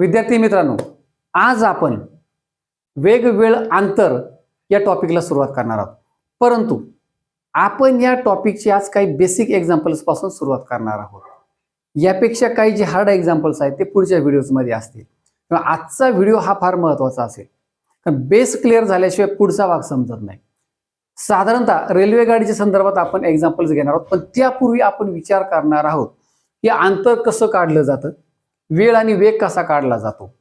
विद्यार्थी मित्रांनो आज आपण वेगवेळ अंतर या टॉपिकला सुरुवात करणार आहोत. परंतु आपण या टॉपिकची आज काही बेसिक एक्झाम्पल्सपासून सुरुवात करणार आहोत. यापेक्षा काही जे हार्ड एक्झाम्पल्स आहेत ते पुढच्या व्हिडिओजमध्ये असतील. किंवा आजचा व्हिडिओ हा फार महत्त्वाचा असेल. कारण बेस क्लिअर झाल्याशिवाय पुढचा भाग समजत नाही. साधारणतः रेल्वे गाडीच्या संदर्भात आपण एक्झाम्पल्स घेणार आहोत पण त्यापूर्वी आपण विचार करणार आहोत की अंतर कसं काढलं जातं? वेळ आणि वेग कसा काढला जातो?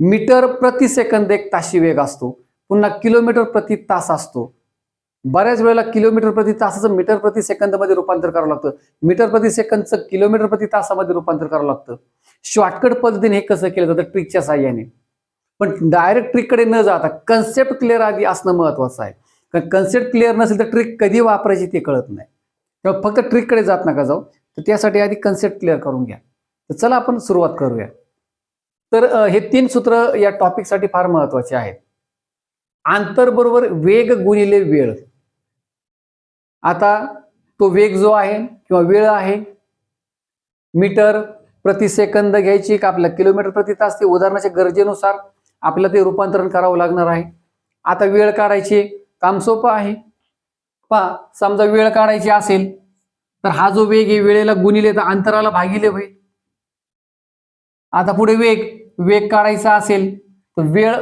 मीटर प्रति सेकंद एक ताशी वेग असतो. पुन्हा किलोमीटर प्रति तास असतो. बऱ्याच वेळेला किलोमीटर प्रति तासाचं मीटर प्रति सेकंदमध्ये रूपांतर करावं लागतं. मीटर प्रति सेकंदचं किलोमीटर प्रति तासामध्ये रूपांतर करावं लागतं. शॉर्टकट पद्धतीने हे कसं केलं जातं? ट्रिकच्या साह्याने. पण डायरेक्ट ट्रिककडे न जाता कन्सेप्ट क्लिअर आधी असणं महत्वाचं आहे. कारण कन्सेप्ट क्लिअर नसेल तर ट्रिक कधी वापरायची ते कळत नाही. तेव्हा फक्त ट्रिककडे जात नका जाऊ. तर त्यासाठी आधी कन्सेप्ट क्लिअर करून घ्या. तर चला आपण सुरुवात करूया. तर हे तीन सूत्र या टॉपिकसाठी फार महत्त्वाचे आहेत. आंतर बरोबर वेग गुणिले वेळ. आता तो वेग जो आहे किंवा वेळ आहे मीटर प्रति सेकंद घ्यायची का आपल्या किलोमीटर प्रति तास ते उदाहरणाच्या गरजेनुसार आपल्याला ते रूपांतरण करावं लागणार आहे. आता वेळ काढायची काम सोपं आहे. पहा समजा वेळ काढायची असेल तर हा जो वेग आहे वेळेला गुणिले तर अंतराला भागिले होईल आता पुढे वेग वेग काढायचा असेल तर वेळ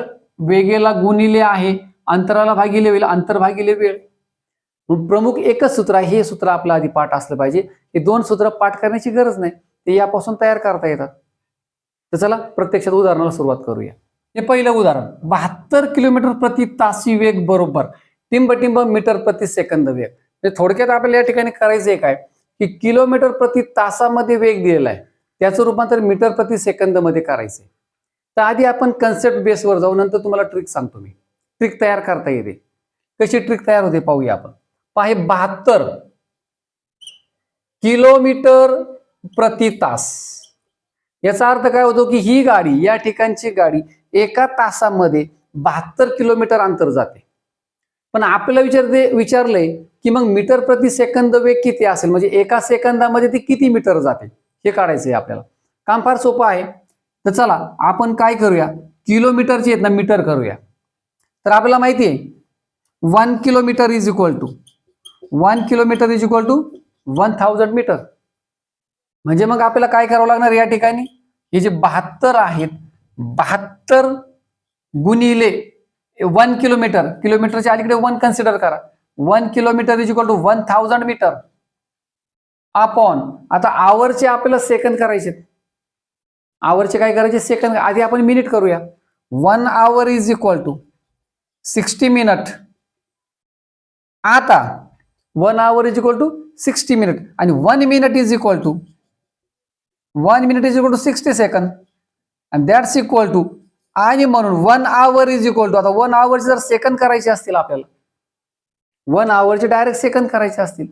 वेगेला गुणिले आहे अंतराला भागिले वेळ अंतर भागिले वेळ. प्रमुख एकच सूत्र आहे हे सूत्र आपलं आधी पाठ असलं पाहिजे. हे दोन सूत्र पाठ करण्याची गरज नाही ते यापासून तयार करता येतात तर चला प्रत्यक्षात उदाहरणाला सुरुवात करूया. हे पहिलं उदाहरण बहात्तर किलोमीटर प्रति तासी वेग बरोबर टिंब टिंब मीटर प्रति सेकंद वेग. म्हणजे थोडक्यात आपल्याला या ठिकाणी करायचं आहे काय की किलोमीटर प्रति तासामध्ये वेग दिलेला आहे. त्याचं रूपांतर मीटर प्रति सेकंदमध्ये करायचंय. तर आधी आपण कन्सेप्ट बेसवर जाऊ नंतर तुम्हाला ट्रिक सांगतो मी. ट्रिक तयार करता येते. कशी ट्रिक तयार होते पाहूया आपण. पाहे बहात्तर किलोमीटर प्रति तास. याचा अर्थ काय होतो की ही गाडी या ठिकाणची गाडी एका तासामध्ये बहात्तर किलोमीटर अंतर जाते. पण आपल्याला विचारते विचारलंय की मग मीटर प्रति सेकंद वेग किती असेल? म्हणजे एका सेकंदामध्ये ती किती मीटर जाते? हे काढायचं आहे आपल्याला. काम फार सोपं आहे. तर चला आपण काय करूया? किलोमीटरचे आहेत ना मीटर करूया. तर आपल्याला माहिती आहे one kilometre is equal to one kilometre is equal to one thousand metre म्हणजे मग आपल्याला काय करावं लागणार या ठिकाणी? हे जे बहात्तर आहेत बहात्तर गुणिले वन किलोमीटर किलोमीटरच्या अलीकडे वन कन्सिडर करा. One kilometre is equal to one thousand metre upon आता आवरचे आपल्याला सेकंद करायचे आवरचे काय करायचे? सेकंद आधी आपण मिनिट करूया. One hour is equal to sixty minute आता one hour is equal to sixty minute आणि one minute is equal to one minute is equal to sixty second आणि दॅट्स इक्वल टू आणि म्हणून one hour is equal to आता one आवरचे जर second करायचे असतील आपल्याला वन आवरचे डायरेक्ट सेकंद करायचे असतील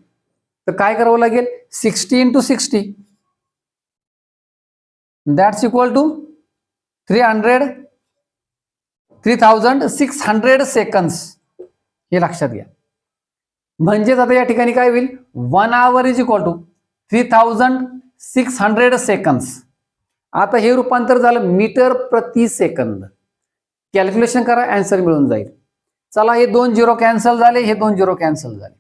तर काय करावं लागेल? Sixty into sixty that's equal to three hundred three thousand six hundred seconds हे लक्षात घ्या. म्हणजेच आता या ठिकाणी काय होईल? One hour is equal to three thousand six hundred seconds आता हे रूपांतर झालं मीटर प्रति सेकंद. कॅल्क्युलेशन करा अँसर मिळून जाईल. चला हे दोन झिरो कॅन्सल झाले हे दोन झिरो कॅन्सल झाले.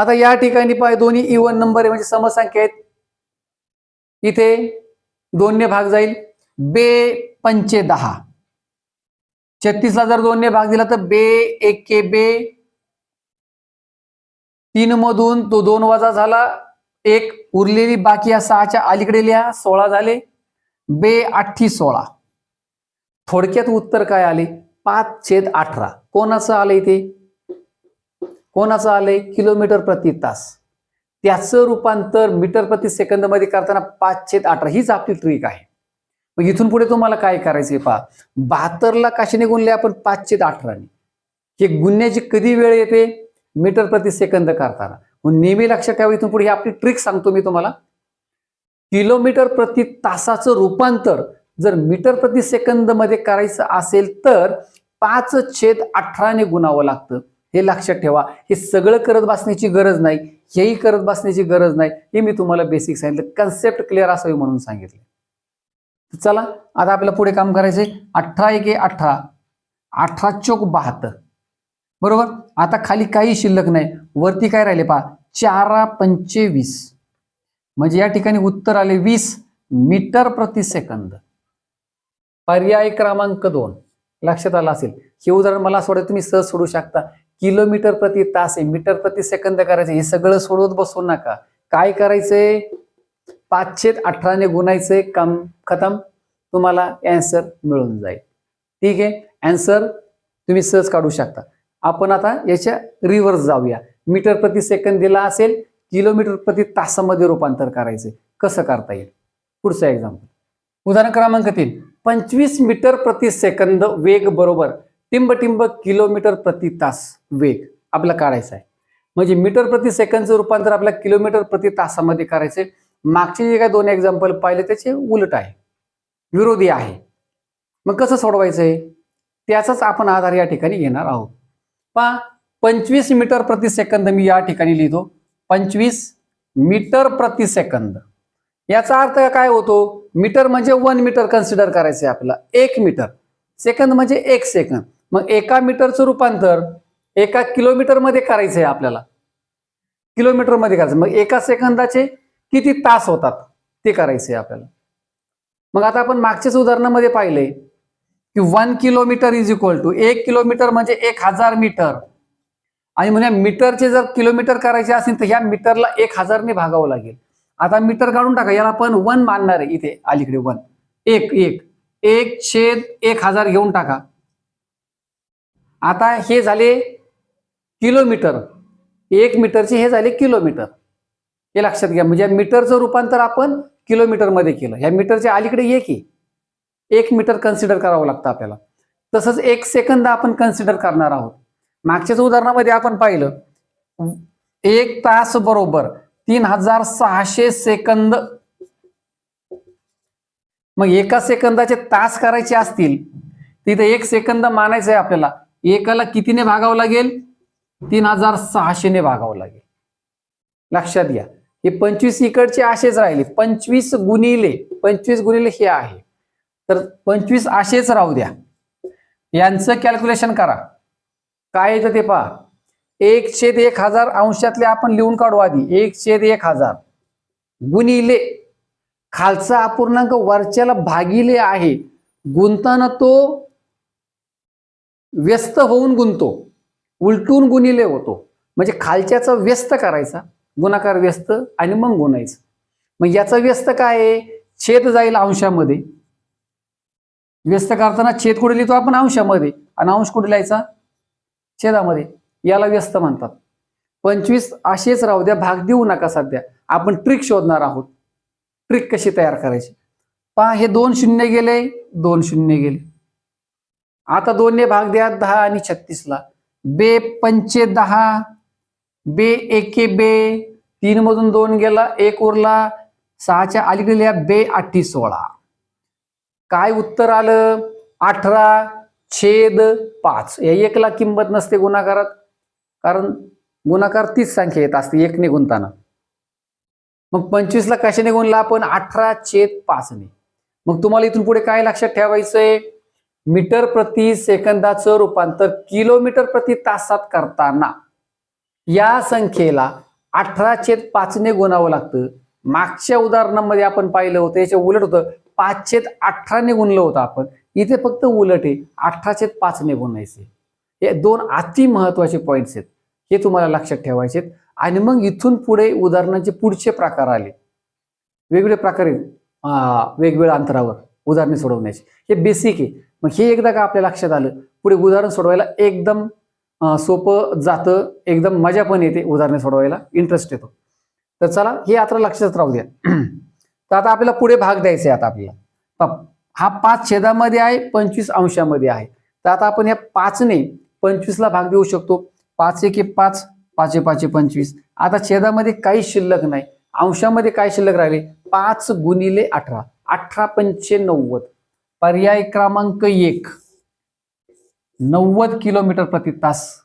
आता या ठिकाणी पाय दोन्ही इवन नंबर आहे म्हणजे समसंख्या आहेत. इथे दोनने भाग जाईल. बे पंचे दहा. छत्तीसला जर दोनने भाग दिला तर बे एके बे. तीन मधून तो दोन वजा झाला एक उरलेली बाकी या सहाच्या अलीकडे लिहा सोळा झाले. बे आठी सोळा. थोडक्यात उत्तर काय आले? पाच छेद अठरा. कोणाचं आलं इथे? कोणाचं आलंय? किलोमीटर प्रति तास. त्याचं रूपांतर मीटर प्रति सेकंदमध्ये करताना पाच छेद अठरा हीच आपली ट्रिक आहे. मग इथून पुढे तुम्हाला काय करायचंय पहा? बहात्तरला कशाने गुणले आपण पाच छेद अठराने. हे गुन्ह्याची कधी वेळ येते? मीटर प्रति सेकंद करताना. मग नेहमी लक्षात ठेवा इथून पुढे ही आपली ट्रिक सांगतो मी तुम्हाला. किलोमीटर प्रति तासाचं रूपांतर जर मीटर प्रति सेकंदमध्ये करायचं असेल तर पाच छेद अठराने गुणावं लागतं. हे लक्षात ठेवा. हे सगळं करत बसण्याची गरज नाही हेही करत बसण्याची गरज नाही हे मी तुम्हाला बेसिक सांगितलं. कन्सेप्ट क्लिअर असावी म्हणून सांगितलं. चला आता आपल्याला पुढे काम करायचंय. अठरा एक अठरा. अठरा चोक बहात्तर. बरोबर? आता खाली काही शिल्लक नाही. वरती काय राहिले पहा? चारा पंचेवीस म्हणजे या ठिकाणी उत्तर आले वीस मीटर प्रति सेकंद. पर्याय क्रमांक दोन. लक्षात आला असेल. हे उदाहरण मला असं वाटतं तुम्ही सहज सोडू शकता. किलोमीटर प्रति तास आहे मीटर प्रति सेकंद करायचे हे सगळं सोडवत बसू नका. काय करायचंय? पाचशे अठराने गुणायचंय कम खतम तुम्हाला अँसर मिळून जाईल. ठीक आहे? अँसर तुम्ही सहज काढू शकता. आपण आता याच्या रिव्हर्स जाऊया. मीटर प्रति सेकंद दिला असेल किलोमीटर प्रति तासामध्ये रूपांतर करायचे कसं करता येईल? पुढचं एक्झाम्पल उदाहरण क्रमांक तीन. पंचवीस मीटर प्रति सेकंद वेग बरोबर टिंबटिंब किलोमीटर प्रति तास वेग आपला काढायचा आहे. म्हणजे मीटर प्रति सेकंदचं रूपांतर आपल्या किलोमीटर प्रति तासामध्ये करायचे मागचे जे काही दोन एक्झाम्पल पाहिले त्याचे उलट आहे. विरोधी आहे. मग कसं सोडवायचंय? त्याचाच आपण आधार या ठिकाणी घेणार आहोत. पा पंचवीस मीटर प्रति सेकंद मी या ठिकाणी लिहितो. पंचवीस मीटर प्रति सेकंद. याचा अर्थ काय होतो? मीटर म्हणजे वन मीटर कन्सिडर करायचं आहे एक मीटर. सेकंद म्हणजे एक सेकंद. मग एका मीटरचं रूपांतर एका किलोमीटरमध्ये करायचं आहे आपल्याला. किलोमीटरमध्ये करायचं मग एका सेकंदाचे किती तास होतात ते करायचे आहे आपल्याला. मग आता आपण मागच्याच उदाहरणामध्ये पाहिले की one kilometre is equal to एक किलोमीटर म्हणजे एक हजार मीटर. आणि म्हणजे मीटरचे जर किलोमीटर करायचे असेल तर ह्या मीटरला एक हजारने भागावं लागेल. आता मीटर काढून टाका. याला आपण वन मानणार आहे. इथे अलीकडे वन. एक एक. एक छेद एक हजार घेऊन टाका. आता हे झाले किलोमीटर. एक मीटरचे हे झाले किलोमीटर. हे लक्षात घ्या म्हणजे मीटरचं रूपांतर आपण किलोमीटरमध्ये केलं. ह्या मीटरच्या अलीकडे एक की एक मीटर कन्सिडर करावं लागतं आपल्याला. तसंच एक सेकंद आपण कन्सिडर करणार आहोत. मागच्याच उदाहरणामध्ये आपण पाहिलं एक तास बरोबर तीन हजार सहाशे सेकंद मग एका सेकंदाचे तास करायचे असतील तिथे एक सेकंद मानायचं आहे आपल्याला. एकाला कितीने भागावं लागेल? तीन हजार सहाशेने भागावं लागेल. लक्षात घ्या. हे पंचवीस इकडचे असेच राहिले. पंचवीस गुणिले पंचवीस गुणिले हे आहे. तर पंचवीस असेच राहू द्या. यांचं कॅल्क्युलेशन करा. काय येतं ते पहा. एक छेद एक हजार अंशातले आपण लिहून काढू आधी. एक छेद एक हजार गुणिले. खालचा अपूर्णांक वरच्याला भागिले आहे. गुंताना तो व्यस्त होऊन गुंतो उलटून गुणिले होतो. म्हणजे खालच्याचा व्यस्त करायचा गुणाकार व्यस्त आणि मग गुणायचं. मग याचा व्यस्त काय आहे? छेद जाईल अंशामध्ये. व्यस्त करताना छेद कुठे लिहितो आपण? अंशामध्ये. आणि अंश कुठे लिहायचा? छेदामध्ये. याला व्यस्त म्हणतात. पंचवीस असेच राहू द्या. भाग देऊ नका सध्या. आपण ट्रिक शोधणार आहोत. ट्रिक कशी तयार करायची? पहा हे दोन शून्य गेले दोन शून्य गेले. आता दोनने भाग द्या दहा आणि छत्तीसला. बे पंचे दहा बे एके बे तीन मधून दोन गेला एक उरला सहाच्या अलीकडे लिहा बे अठ्ठी सोळा. काय उत्तर आलं? अठरा छेद पाच. या एकला किंमत नसते गुणाकारात कारण गुणाकार तीच संख्या येत असते एकने गुंताना मग पंचवीसला कशाने गुणला आपण? अठरा छेद पाचने. मग तुम्हाला इथून पुढे काय लक्षात ठेवायचंय? मीटर प्रति सेकंदाचं रूपांतर किलोमीटर प्रति तासात करताना या संख्येला अठरा छेद पाचने गुणावं लागतं. मागच्या उदाहरणामध्ये आपण पाहिलं होतं याच्या उलट होतं पाच छेद अठराने गुणलं होतं आपण. इथे फक्त उलट आहे अठरा छेद पाचने गुणायचे. हे दोन अति महत्त्वाचे पॉईंट्स आहेत. हे तुम्हाला लक्षात ठेवायचे आहेत. आणि मग इथून पुढे उदाहरणाचे पुढचे प्रकार आले. वेगवेगळे प्रकार आहेत. वेगवेगळ्या अंतरावर उदाहरणे सोडवण्याचे. हे बेसिक आहे. मग हे एकदा का आपल्या लक्षात आलं? पुढे उदाहरण सोडवायला एकदम सोपं जातं एकदम मजा पण येते उदाहरणे सोडवायला. इंटरेस्ट येतो. तर चला हे आता लक्षात राहू द्या. तर आता आपल्याला पुढे भाग द्यायचा आहे आता आपल्याला. हा पाच छेदामध्ये आहे पंचवीस अंशामध्ये आहे. तर आता आपण या पाचने पंचवीसला भाग देऊ शकतो. पाच एके पाच पाचे पाचे पंचवीस. आता छेदामध्ये काही शिल्लक नाही. अंशामध्ये काय शिल्लक राहिले? पाच गुणिले अठरा. अठरा पंचे नव्वद. पर्याय क्रमांक एक नव्वद किलोमीटर प्रति तास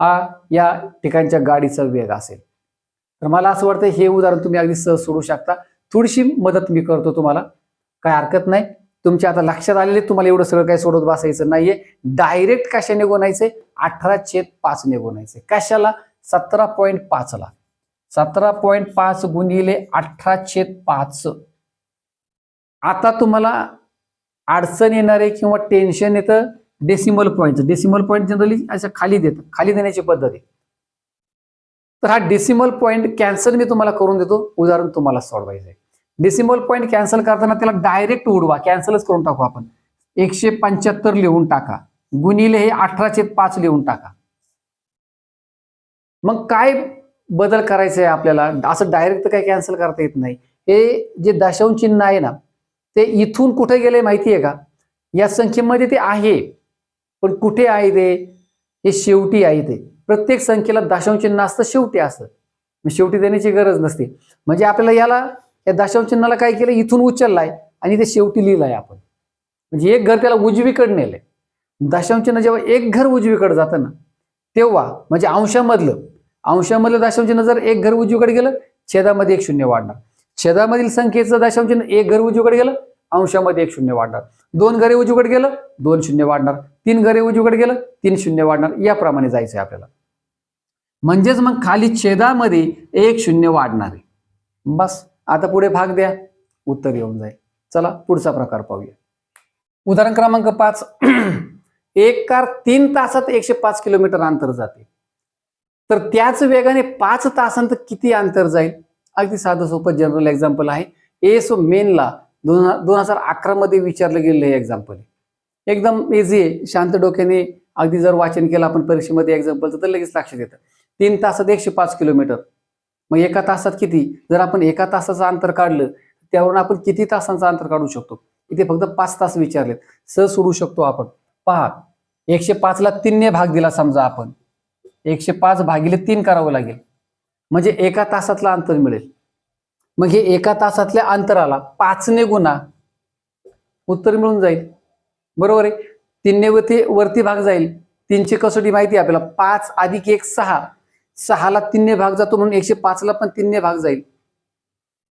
हा या ठिकाणच्या गाडीचा वेग असेल. तर मला असं वाटतं हे उदाहरण तुम्ही अगदी सहज सोडू शकता. थोडीशी मदत मी करतो तुम्हाला. काय हरकत नाही. तुमच्या आता लक्षात आलेले तुम्हाला एवढं सगळं काही सोडत बसायचं नाहीये. डायरेक्ट कशाने गुणायचे अठरा छेद पाच ने गुणायचे कशाला? सतरा पॉईंट पाचला. सतरा पॉईंट पाच गुणिले अठरा छेद पाच. आता तुम्हाला अडचण येणारे किंवा टेन्शन येतं decimal point decimal point generally अशा खाली देतं खाली देण्याची पद्धत आहे. तर हा डेसिमल पॉईंट कॅन्सल मी तुम्हाला करून देतो. उदाहरण तुम्हाला सोडवायचं आहे. डेसिमल पॉईंट कॅन्सल करताना त्याला डायरेक्ट उडवा. कॅन्सलच करून टाकू आपण. एकशे पंच्याहत्तर लिहून टाका. गुणिले हे अठराशे पाच लिहून टाका. मग काय बदल करायचा आहे आपल्याला? असं डायरेक्ट तर काही कॅन्सल करता येत नाही. हे जे दशांश चिन्ह आहे ना ते इथून कुठे गेले माहिती आहे का? या संख्येमध्ये ते आहे. पण कुठे आहे ते? हे शेवटी आहे ते. प्रत्येक संख्येला दशांश चिन्ह असतं शेवटी असतं. शेवटी देण्याची गरज नसते. म्हणजे आपल्याला याला या दशांश चिन्हाला काय केलं? इथून उचललाय आणि ते शेवटी लिहिलंय आपण. म्हणजे एक घर त्याला उजवीकडे नेलंय. दशांश चिन्ह जेव्हा एक घर उजवीकडे जातं ना तेव्हा म्हणजे अंशामधलं अंशामधलं दशांश चिन्ह जर एक घर उजवीकडे गेलं छेदामध्ये एक शून्य वाढणार. छेदामधील संख्येचं दशांश एक घर उजवीकडे गेलं अंशामध्ये एक शून्य वाढणार. दोन घरे उजवीकडे गेलं दोन शून्य वाढणार. तीन घरे उजवीकडे गेलं तीन शून्य वाढणार. याप्रमाणे जायचंय आपल्याला. म्हणजेच मग खाली छेदामध्ये एक शून्य वाढणार आहे. बस आता पुढे भाग द्या. उत्तर येऊन जाईल. चला पुढचा प्रकार पाहूया. उदाहरण क्रमांक पाच. एक कार तीन तासात एकशे पाच किलोमीटर अंतर जाते. तर त्याच वेगाने पाच तासांत किती अंतर जाईल? अगदी साधं सोपं जनरल एक्झाम्पल आहे. एस मेनला दोन दोन हजार अकरा मध्ये विचारलं गेलेलं हे एक्झाम्पल एकदम इझी आहे. शांत डोक्याने अगदी जर वाचन केलं आपण परीक्षेमध्ये एक्झाम्पलचं तर लगेच लक्षात येतं. तीन तासात एकशे पाच किलोमीटर. मग एका तासात किती? जर आपण एका तासाचं अंतर काढलं त्यावरून आपण किती तासांचं अंतर काढू शकतो? इथे फक्त पाच तास विचारलेत. सहज सोडू शकतो आपण. पहा एकशे पाचला तीनने भाग दिला समजा आपण. एकशे पाच भागिले तीन करावं लागेल. म्हणजे एका तासातलं अंतर मिळेल. मग हे एका तासातल्या अंतराला पाचने गुणा उत्तर मिळून जाईल. बरोबर आहे? तीनने वरती वरती भाग जाईल. तीनची कसोटी माहिती आहे आपल्याला. पाच अधिक एक सहा. सहाला तीनने भाग जातो म्हणून एकशे पाचला पण तीनने भाग जाईल.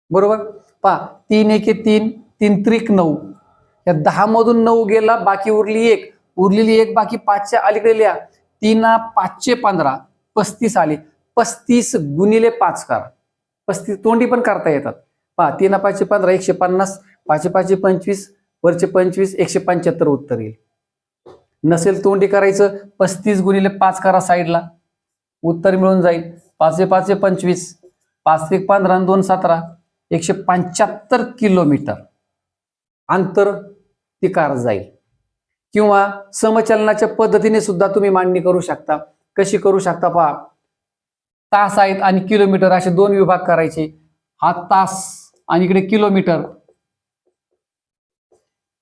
बरोबर? पहा तीन एके तीन तीन त्रिक नऊ. या दहा मधून नऊ गेला बाकी उरली एक. उरलेली एक बाकी पाचच्या अलीकडे लिहा. तीन पाचशे पंधरा. पस्तीस आले. पस्तीस गुणिले पाच करा. पस्तीस तोंडी पण करता येतात. पहा तीन पाचशे पंधरा एकशे पन्नास पाचशे पाचशे पंचवीस वरचे पंचवीस एकशे पंच्याहत्तर उत्तर येईल. नसेल तोंडी करायचं पस्तीस गुणिले पाच करा साईडला. उत्तर मिळून जाईल. पाचशे पाचशे पंचवीस पाच एक पंधरा आणि दोन सतरा एकशे पंच्याहत्तर किलोमीटर. अंतर ती कार जाईल. किंवा समचलनाच्या पद्धतीने सुद्धा तुम्ही मांडणी करू शकता. कशी करू शकता पहा तास आहेत आणि किलोमीटर असे दोन विभाग करायचे. हा तास आणि इकडे किलोमीटर.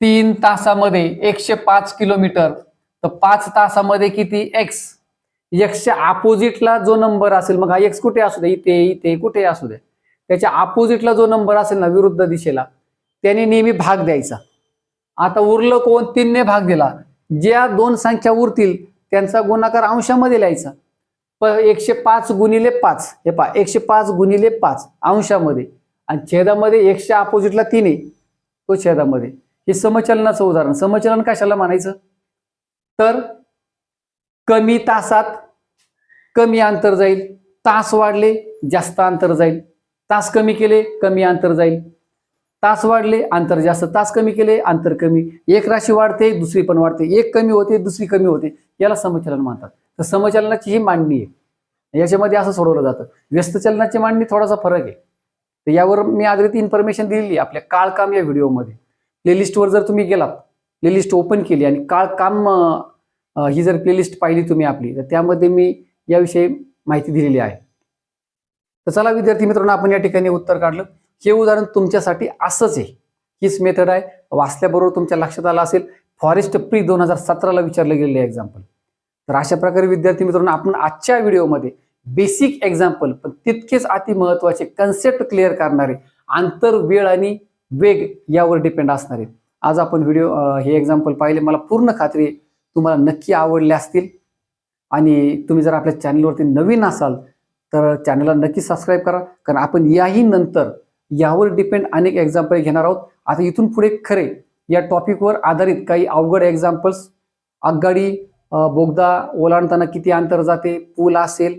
तीन तासामध्ये एकशे पाच किलोमीटर. तर पाच तासामध्ये किती? एक्स एक्सच्या अपोजिटला जो नंबर असेल मग हा एक्स कुठे असू दे? इथे इथे कुठे असू दे? त्याच्या अपोजिटला जो नंबर असेल ना विरुद्ध दिशेला त्याने नेहमी भाग द्यायचा. आता उरलं कोण? तीनने भाग दिला. ज्या दोन संख्या उरतील त्यांचा गुणाकार अंशामध्ये लिहायचा. एकशे पाच गुणिले पाच. हे पा एकशे पाच गुणिले पाच अंशामध्ये. आणि छेदामध्ये एकशे अपोजिटला तीन आहे. तो छेदामध्ये. हे समचलनाचं उदाहरण. समचलन कशाला म्हणायचं? तर कमी तासात कमी अंतर जाईल. तास वाढले जास्त अंतर जाईल. तास कमी केले कमी अंतर जाईल. तास वाढले अंतर जास्त. तास कमी केले अंतर कमी. एक राशी वाढते दुसरी पण वाढते. एक कमी होते दुसरी कमी होते. याला समचलन म्हणतात. तर समचलनाची ही मांडणी आहे. याच्यामध्ये असं सोडवलं जातं. व्यस्त चलनाची मांडणी थोडासा फरक आहे. तर यावर मी आधारित इन्फॉर्मेशन दिलेली आहे आपल्या काळकाम या व्हिडिओमध्ये. प्लेलिस्टवर जर तुम्ही गेलात प्लेलिस्ट ओपन केली आणि काळकाम ही जर प्लेलिस्ट पाहिली तुम्ही आपली तर त्यामध्ये मी याविषयी माहिती दिलेली आहे. तर चला विद्यार्थी मित्रांनो आपण या ठिकाणी उत्तर काढलं. हे उदाहरण तुमच्यासाठी असंच आहे. हीच मेथड आहे. वाचल्याबरोबर तुमच्या लक्षात आलं असेल. फॉरेस्ट प्री दोन हजार सतराला विचारलं गेलेलं एक्झाम्पल तर अशा प्रकारे विद्यार्थी मित्रांनो आपण आजच्या व्हिडिओमध्ये बेसिक एक्झाम्पल पण तितकेच अति महत्त्वाचे कन्सेप्ट क्लिअर करणारे आंतर वेळ आणि वेग यावर डिपेंड असणारे. आज आपण व्हिडिओ हे एक्झाम्पल पाहिले. मला पूर्ण खात्री तुम्हाला नक्की आवडले असतील. आणि तुम्ही जर आपल्या चॅनलवरती नवीन असाल तर चॅनलला नक्की सबस्क्राईब करा. कारण आपण याही नंतर यावर डिपेंड अनेक एक्झाम्पल घेणार आहोत. आता इथून पुढे खरे या टॉपिकवर आधारित काही अवघड एक्झाम्पल्स आगगाडी बोगदा ओलांडताना किती अंतर जाते पूल असेल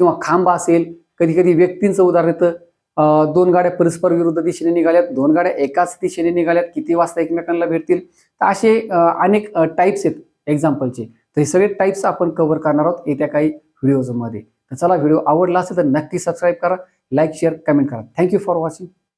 किंवा खांब असेल कधी कधी व्यक्तींचं उदाहरण येतं दोन गाड्या परस्पर विरुद्ध दिशेने निघाल्यात दोन गाड्या एकाच दिशेने निघाल्यात किती वाजता एकमेकांना भेटतील? तर असे अनेक टाईप्स आहेत एक्झाम्पलचे तर हे सगळे टाईप्स आपण कव्हर करणार आहोत येत्या काही व्हिडिओजमध्ये तर चला व्हिडिओ आवडला असेल तर नक्की सबस्क्राईब करा लाईक शेअर कमेंट करा. Thank you for watching